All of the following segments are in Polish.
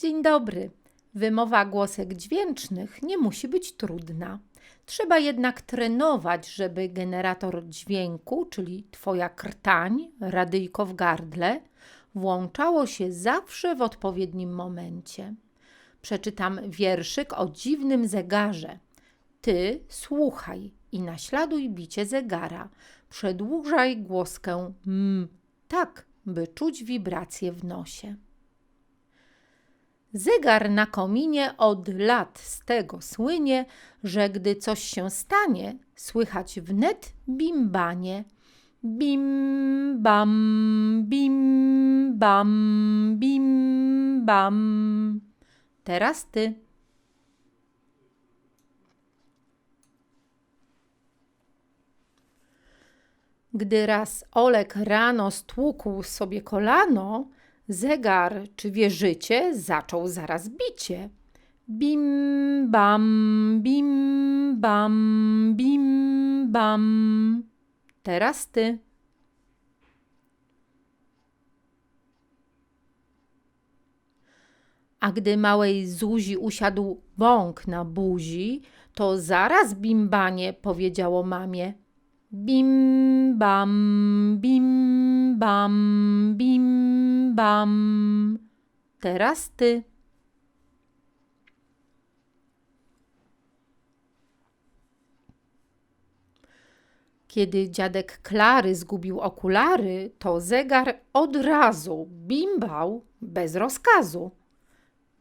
Dzień dobry. Wymowa głosek dźwięcznych nie musi być trudna. Trzeba jednak trenować, żeby generator dźwięku, czyli Twoja krtań, radyjko w gardle, włączało się zawsze w odpowiednim momencie. Przeczytam wierszyk o dziwnym zegarze. Ty słuchaj i naśladuj bicie zegara. Przedłużaj głoskę m, tak, by czuć wibracje w nosie. Zegar na kominie od lat z tego słynie, że gdy coś się stanie, słychać wnet bimbanie. Bim bam, bim bam, bim bam. Teraz ty. Gdy raz Olek rano stłukł sobie kolano, zegar, czy wierzycie, zaczął zaraz bicie. Bim bam, bim bam, bim bam. Teraz ty. A gdy małej Zuzi usiadł bąk na buzi, to zaraz bimbanie powiedziało mamie. Bim bam, bim bam, bim bam. Teraz ty. Kiedy dziadek Klary zgubił okulary, to zegar od razu bimbał bez rozkazu.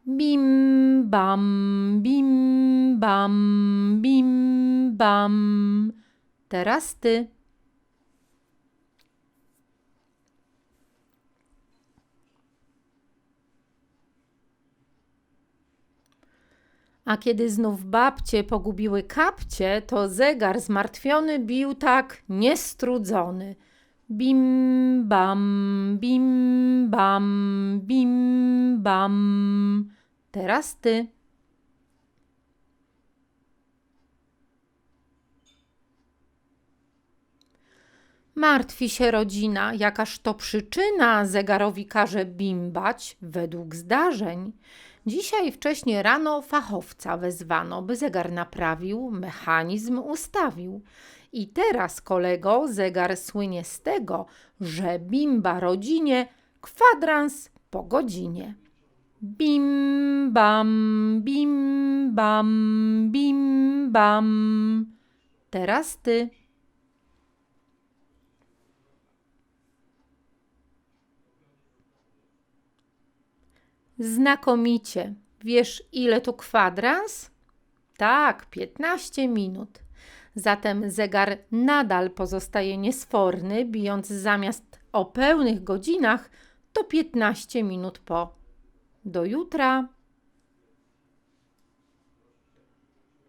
Bim bam, bim bam, bim bam. Teraz ty. A kiedy znów babcie pogubiły kapcie, to zegar zmartwiony bił tak niestrudzony. Bim bam, bim bam, bim bam. Teraz ty. Martwi się rodzina, jakaż to przyczyna zegarowi każe bimbać według zdarzeń. Dzisiaj wcześnie rano fachowca wezwano, by zegar naprawił, mechanizm ustawił. I teraz, kolego, zegar słynie z tego, że bimba rodzinie kwadrans po godzinie. Bim bam, bim bam, bim bam. Teraz ty. Znakomicie. Wiesz, ile tu kwadrans? Tak, 15 minut. Zatem zegar nadal pozostaje niesforny, bijąc zamiast o pełnych godzinach to 15 minut po. Do jutra.